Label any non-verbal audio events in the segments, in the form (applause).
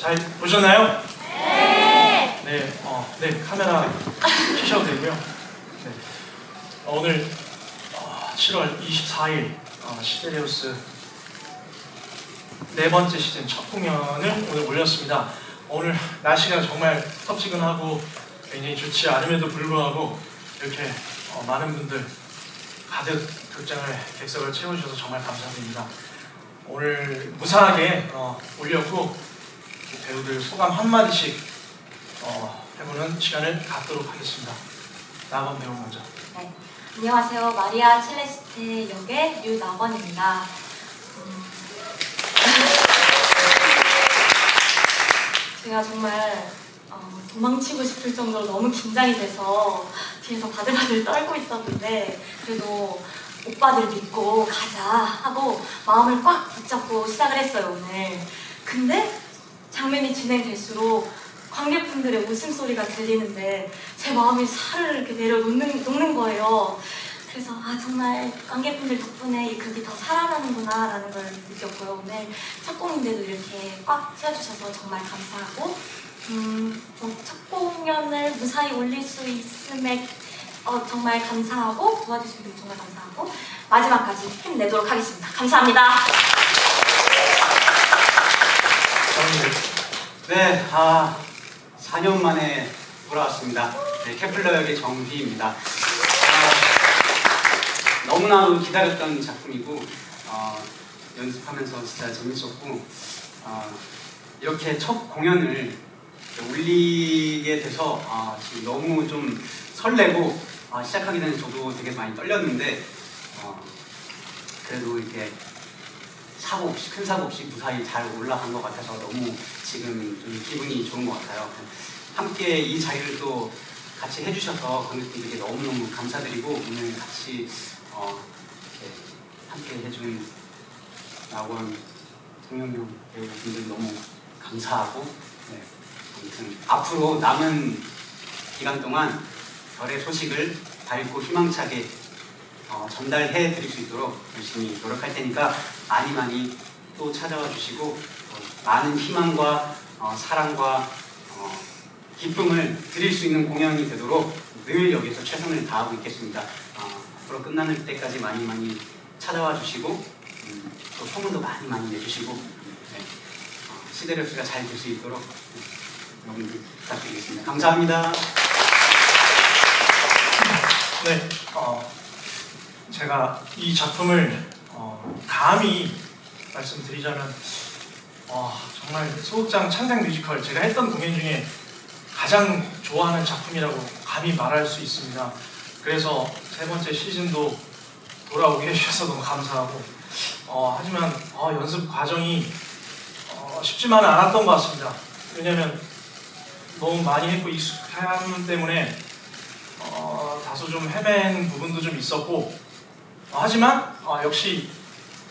잘 보셨나요? 네. 네, 어, 네 카메라 켜셔도 되고요. 네. 어, 오늘 어, 7월 24일 어, 시데레우스 네 번째 시즌 첫 공연을 오늘 올렸습니다. 오늘 날씨가 정말 섭지근하고 굉장히 좋지 않음에도 불구하고 이렇게 어, 많은 분들 가득 극장을 객석을 채워주셔서 정말 감사드립니다. 오늘 무사하게 어, 올렸고 배우들 소감 한마디씩 어, 해보는 시간을 갖도록 하겠습니다. 나번 배우 먼저. 네. 안녕하세요. 마리아 첼레스테 역의 류나번입니다. 음. 제가 정말 어, 도망치고 싶을 정도로 너무 긴장이 돼서 뒤에서 바들바들 떨고 있었는데 그래도 오빠들 믿고 가자 하고 마음을 꽉 붙잡고 시작을 했어요 오늘. 근데 장면이 진행될수록 관객분들의 웃음소리가 들리는데 제 마음이 살을 이렇게 내려놓는 놓는 거예요. 그래서 아 정말 관객분들 덕분에 이 극이 더 살아나는구나 라는 걸 느꼈고요. 오늘 첫 공인데도 이렇게 꽉 채워주셔서 정말 감사하고 음, 어, 첫 공연을 무사히 올릴 수 있음에 어, 정말 감사하고 도와주신 분 정말 감사하고 마지막까지 힘내도록 하겠습니다. 감사합니다. 네, 아, 4년 만에 돌아왔습니다. 네, 케플러 역의 정휘입니다. 아, 너무나도 기다렸던 작품이고 어, 연습하면서 진짜 재밌었고 어, 이렇게 첫 공연을 올리게 돼서 아, 지금 너무 좀 설레고 아, 시작하기 전에 저도 되게 많이 떨렸는데 어, 그래도 이렇게 사고 없이 큰 사고 없이 무사히 잘 올라간 것 같아서 너무 지금 좀 기분이 좋은 것 같아요. 함께 이 자리를 또 같이 해주셔서 관객분들께 너무너무 감사드리고 오늘 같이 어, 함께 해준 나원 송영용 배우분들 너무 감사하고 네, 아무튼 앞으로 남은 기간 동안 별의 소식을 밝고 희망차게 어, 전달해 드릴 수 있도록 열심히 노력할 테니까 많이 많이 또 찾아와 주시고 어, 많은 희망과 어, 사랑과 어, 기쁨을 드릴 수 있는 공연이 되도록 늘 여기서 최선을 다하고 있겠습니다. 어, 앞으로 끝나는 때까지 많이 많이 찾아와 주시고 음, 또 소문도 많이 많이 내주시고 네, 어, 시대력스가 잘 될 수 있도록 네, 여러분들 부탁드리겠습니다. 감사합니다. 네, 어, 제가 이 작품을 어, 감히 말씀드리자면 어, 정말 소극장 창작 뮤지컬 제가 했던 공연 중에 가장 좋아하는 작품이라고 감히 말할 수 있습니다. 그래서 세 번째 시즌도 돌아오게 해주셔서 너무 감사하고 어, 하지만 어, 연습 과정이 어, 쉽지만은 않았던 것 같습니다. 왜냐하면 너무 많이 했고 익숙함 때문에 어, 다소 좀 헤맨 부분도 좀 있었고 어, 하지만 어, 역시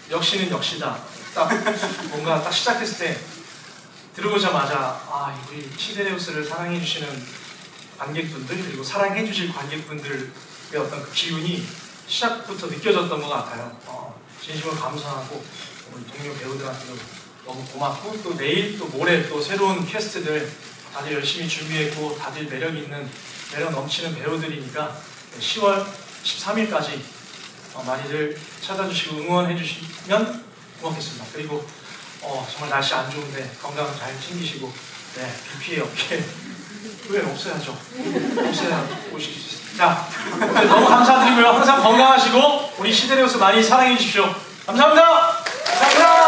역시는 역시다. 딱 뭔가 딱 시작했을 때 들어오자마자 아 우리 시데레우스를 사랑해 주시는 관객분들 그리고 사랑해 주실 관객분들의 어떤 그 기운이 시작부터 느껴졌던 것 같아요. 어, 진심으로 감사하고 우리 동료 배우들한테도 너무 고맙고 또 내일 또 모레 또 새로운 캐스트들 다들 열심히 준비했고 다들 매력 있는 매력 넘치는 배우들이니까 10월 13일까지 어, 많이들 찾아주시고 응원해 주시면 고맙겠습니다. 그리고 어, 정말 날씨 안 좋은데 건강 잘 챙기시고 네, 비 피해 없게 왜 없어야죠. 없어야 오실 수 있습니다. (laughs) 너무 감사드리고요. 항상 건강하시고 우리 시데레우스 많이 사랑해 주십시오. 감사합니다. 감사합니다.